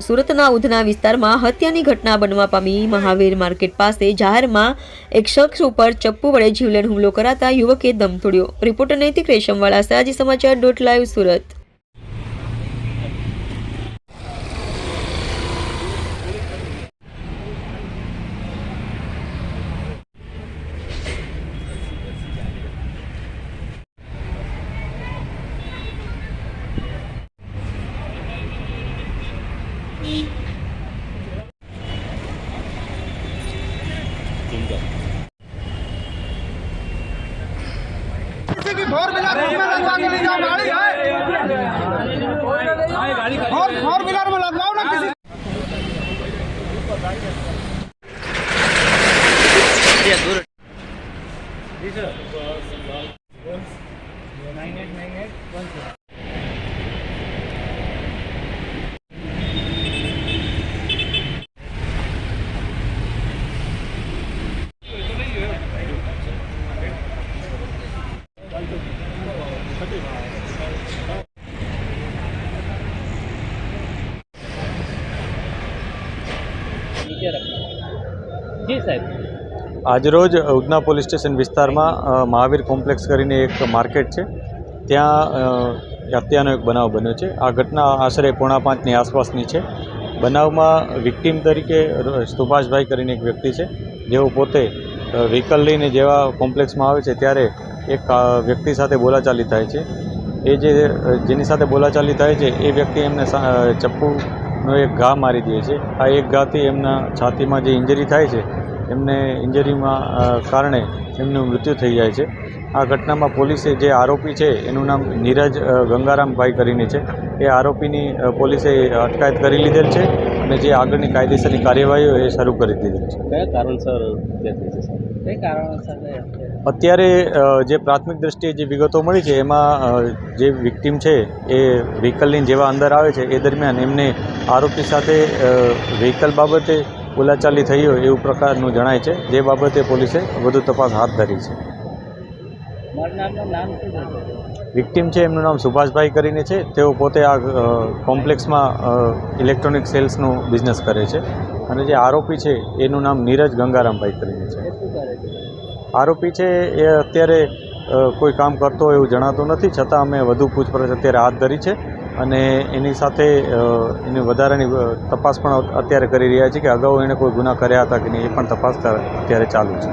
સુરતના ઉધના વિસ્તારમાં હત્યાની ઘટના બનવા પામી મહાવીર માર્કેટ પાસે જાહેરમાં એક શખ્સ ઉપર ચપ્પુ વડે જીવલેણ હુમલો કરાતા યુવકે દમ તોડ્યો. Reporter Naitik Reshamwala Sayaji Samachar dot live, Surat. Four wheeler उसमें लगवा के ले जाओ गाड़ी है फोर फोर व्हीलर में लगवाओ ना किसी જી સાહેબ. આજરોજ ઉધના પોલીસ સ્ટેશન વિસ્તારમાં મહાવીર કોમ્પ્લેક્સ કરીને એક માર્કેટ છે. ત્યાં હત્યાનો એક બનાવ બન્યો છે. આ ઘટના આશરે પોણા પાંચની આસપાસની છે. બનાવમાં વિક્ટીમ તરીકે સુભાષભાઈ કરીને એક વ્યક્તિ છે. જેઓ પોતે વ્હીકલ લઈને જેવા કોમ્પ્લેક્સમાં આવે છે, ત્યારે એક વ્યક્તિ સાથે બોલાચાલી થાય છે. એ જે જેની સાથે બોલાચાલી થાય છે, એ વ્યક્તિ એમને સા- ચપ્પુનો એક ઘા મારી દે છે. આ એક ઘાથી એમના છાતીમાં જે ઇન્જરી થાય છે, એમને ઇન્જરીમાં કારણે એમનું મૃત્યુ થઈ જાય છે. આ ઘટનામાં પોલીસે જે આરોપી છે, એનું નામ નીરજ ગંગારામભાઈ કરીને છે. એ આરોપીની પોલીસે અટકાયત કરી લીધેલ છે. અને જે આગળની કાયદેસરની કાર્યવાહીઓ એ શરૂ કરી દીધી છે. કયા કારણોસર અત્યારે. જે પ્રાથમિક દ્રષ્ટિએ જે વિગતો મળી છે એમાં જે વિક્ટીમ છે એ વ્હીકલની જેવા અંદર આવે છે એ દરમિયાન એમને આરોપી સાથે વ્હીકલ બાબતે બોલાચાલી થઈ હોય એવું પ્રકારનું જણાય છે. જે બાબતે પોલીસે વધુ તપાસ હાથ ધરી છે. મરનારનું નામ શું છે? વિક્ટીમ છે એમનું નામ સુભાષભાઈ કરીને છે. તેઓ પોતે આ કોમ્પ્લેક્સમાં ઇલેક્ટ્રોનિક સેલ્સનું બિઝનેસ કરે છે. અને જે આરોપી છે એનું નામ નીરજ ગંગારામભાઈ કરીને છે. આરોપી છે એ અત્યારે કોઈ કામ કરતો હોય એવું જણાતું નથી. છતાં અમે વધુ પૂછપરછ અત્યારે હાથ ધરી છે. અને એની સાથે એની વધારાની તપાસ પણ અત્યારે કરી રહ્યા છીએ કે અગાઉ એણે કોઈ ગુના કર્યા હતા કે નહીં એ પણ તપાસ અત્યારે ચાલુ છે.